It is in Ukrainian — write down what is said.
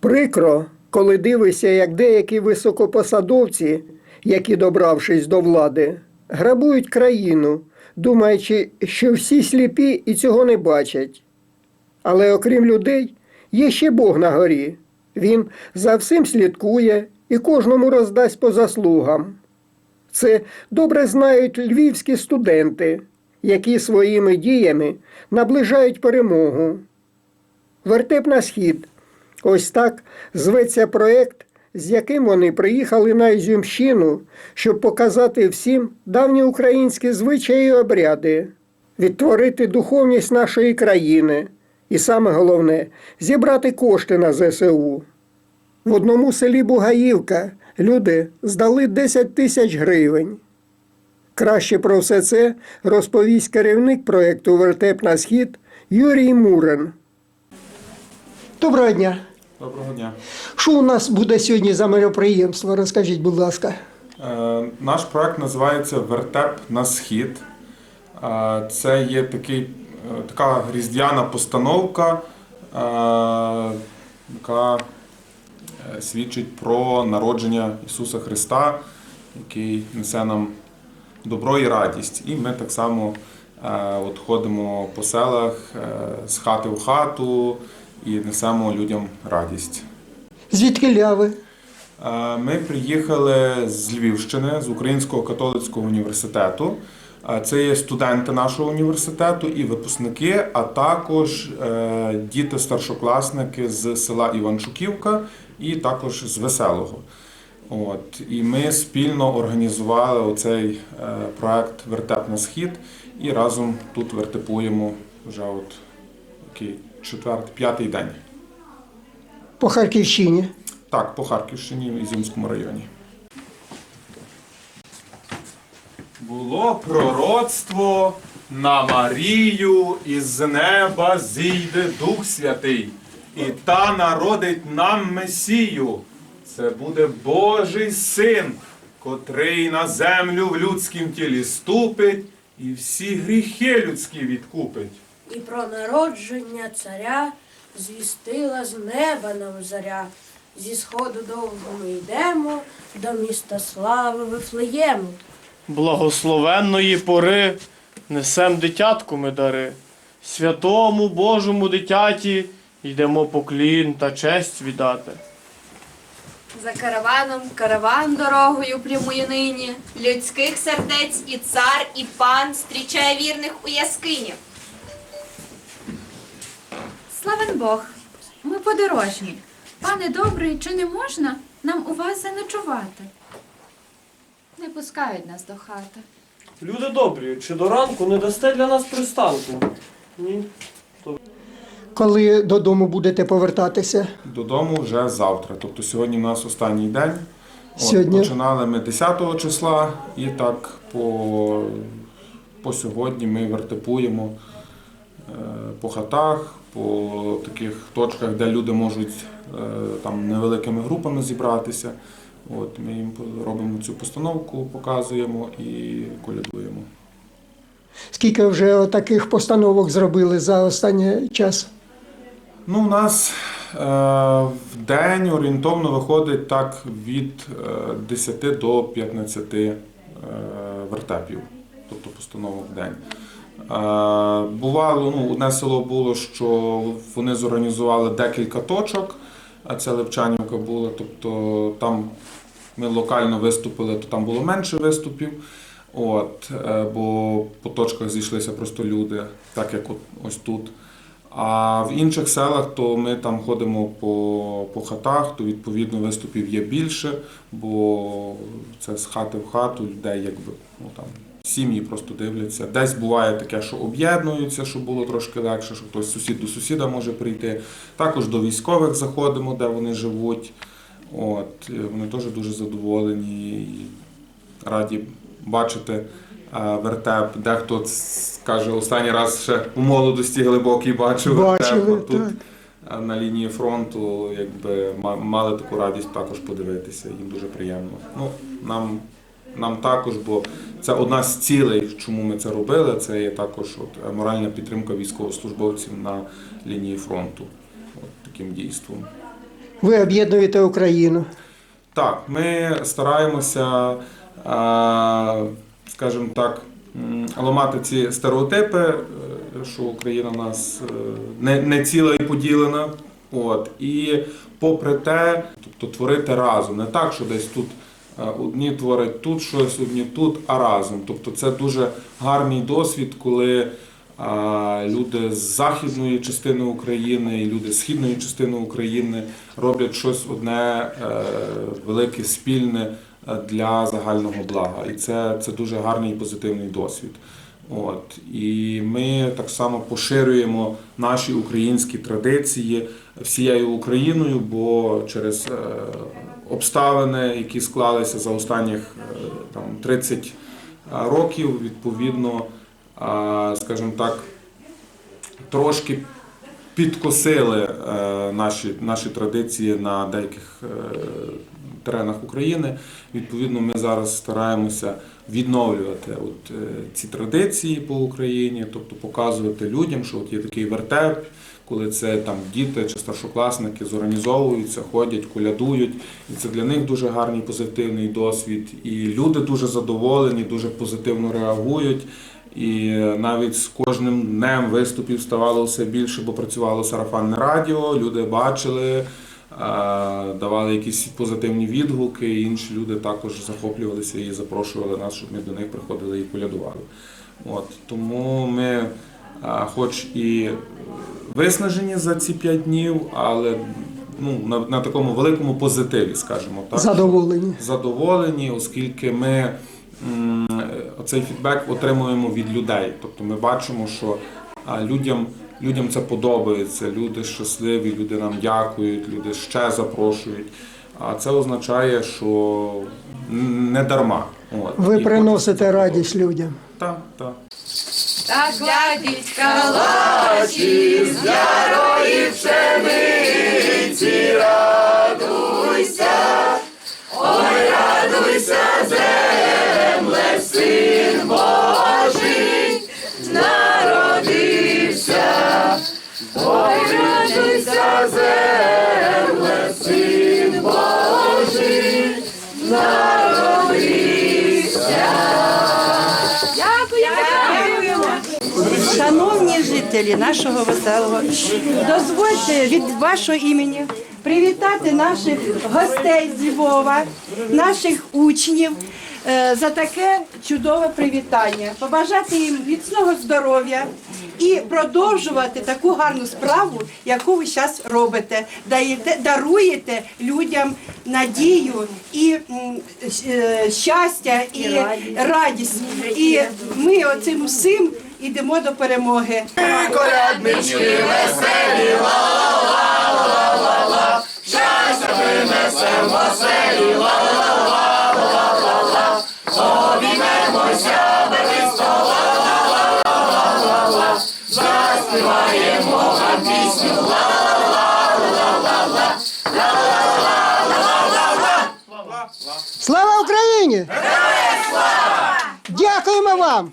Прикро, коли дивишся, як деякі високопосадовці, які, добравшись до влади, грабують країну, думаючи, що всі сліпі і цього не бачать. Але окрім людей, є ще Бог на горі. Він за всім слідкує і кожному роздасть по заслугам. Це добре знають львівські студенти, які своїми діями наближають перемогу. Вертеп на схід. Ось так зветься проект, з яким вони приїхали на Ізюмщину, щоб показати всім давні українські звичаї і обряди, відтворити духовність нашої країни і саме головне зібрати кошти на ЗСУ. В одному селі Бугаївка люди здали 10 тисяч гривень. Краще про все це розповість керівник проєкту Вертеп на схід Юрій Мурин. Доброго дня. Доброго дня. Що у нас буде сьогодні за мероприємство? Розкажіть, будь ласка. Е, Наш проект називається Вертеп на схід. Е, Це є такий, е, така різдвяна постановка, е, яка свідчить про народження Ісуса Христа, який несе нам добро і радість. І ми так само е, от ходимо по селах е, з хати в хату і несемо людям радість. Звідки ляви? Ми приїхали з Львівщини, з Українського католицького університету. Це є студенти нашого університету і випускники, а також е, діти-старшокласники з села Іванчуківка і також з Веселого. От. І ми спільно організували оцей е, проект Вертеп на схід і разом тут вертепуємо вже от який четвертий, п'ятий день. По Харківщині. Так, по Харківщині і Ізюмському районі. Було пророцтво на Марію із неба зійде Дух Святий, і та народить нам Месію. Це буде Божий син, котрий на землю в людськім тілі ступить і всі гріхи людські відкупить. І про народження царя звістила з неба нам заря. Зі сходу довго ми йдемо до міста слави Вифлеєму. Благословенної пори несем дитятку ми дари. Святому Божому дитяті йдемо поклін та честь віддати. За караваном караван дорогою прямує нині. Людських сердець і цар, і пан зустрічає вірних у яскині. Славен Бог, ми подорожні. Пане добрий, чи не можна нам у вас заночувати? Не пускають нас до хати. Люди добрі, чи до ранку не дасте для нас пристанку? Ні. Коли додому будете повертатися? Додому вже завтра. Тобто сьогодні у нас останній день. От, Сьогодні? Починали ми 10 числа і так по, по сьогодні ми вертепуємо е, по хатах, по таких точках, де люди можуть е, там невеликими групами зібратися. От, ми їм робимо цю постановку, показуємо і колядуємо. Скільки вже таких постановок зробили за останній час? Ну, у нас е, в день орієнтовно виходить так від е, 10 до 15 е, вертепів, тобто постановок в день. Е, бувало, ну, одне село було, що вони зорганізували декілька точок, а це Левчанівка була, тобто там ми локально виступили, то там було менше виступів. От, е, бо по точках зійшлися просто люди, так як ось тут. А в інших селах то ми там ходимо по, по хатах, то відповідно виступів є більше, бо це з хати в хату людей якби ну там сім'ї просто дивляться. Десь буває таке, що об'єднуються, щоб було трошки легше, що хтось сусід до сусіда може прийти. Також до військових заходимо, де вони живуть. От, вони теж дуже задоволені і раді бачити е, вертеп. Дехто скаже, останній раз ще у молодості глибокій бачив Бачили, вертеп. Тут так. е, на лінії фронту якби мали таку радість також подивитися. Їм дуже приємно. Ну, нам, нам також, бо це одна з цілей, чому ми це робили. Це є також от, е, моральна підтримка військовослужбовців на лінії фронту. От таким дійством. Ви об'єднуєте Україну. Так, ми стараємося, е, скажімо так, ламати ці стереотипи, е, що Україна у нас не, не ціла і поділена. От. І попри те, тобто творити разом, не так, що десь тут одні творять тут щось, одні тут, а разом. Тобто це дуже гарний досвід, коли люди з західної частини України і люди з східної частини України роблять щось одне е, велике спільне е, для загального блага. І це, це дуже гарний і позитивний досвід. От. І ми так само поширюємо наші українські традиції всією Україною, бо через е, обставини, які склалися за останніх е, там 30 років, відповідно, скажімо так, трошки підкосили е, наші, наші традиції на деяких е, теренах України. Відповідно, ми зараз стараємося відновлювати от, е, ці традиції по Україні, тобто показувати людям, що от є такий вертеп, коли це там діти чи старшокласники зорганізовуються, ходять, колядують. І це для них дуже гарний позитивний досвід. І люди дуже задоволені, дуже позитивно реагують. І навіть з кожним днем виступів ставало все більше, бо працювало сарафанне радіо, люди бачили, давали якісь позитивні відгуки, і інші люди також захоплювалися і запрошували нас, щоб ми до них приходили і колядували. От, тому ми, е, хоч і виснажені за ці п'ять днів, але ну, на, на такому великому позитиві, скажімо так. Задоволені. задоволені, оскільки ми цей фідбек отримуємо від людей. Тобто ми бачимо, що людям, людям це подобається, люди щасливі, люди нам дякують, люди ще запрошують. А це означає, що не дарма. От. Ви І приносите радість людям. Так, так. Так глядіть калачі, з ярої пшениці, радуйся, ой, радуйся, земле, син земле, син Божий, народився. Шановні жителі нашого веселого, дозвольте від вашого імені привітати наших гостей з Львова, наших учнів за таке чудове привітання, побажати їм міцного здоров'я і продовжувати таку гарну справу, яку ви зараз робите. Даєте, даруєте людям надію і е, щастя, і радість. І ми оцим всім ідемо до перемоги. Слава Україні! Дякуємо вам!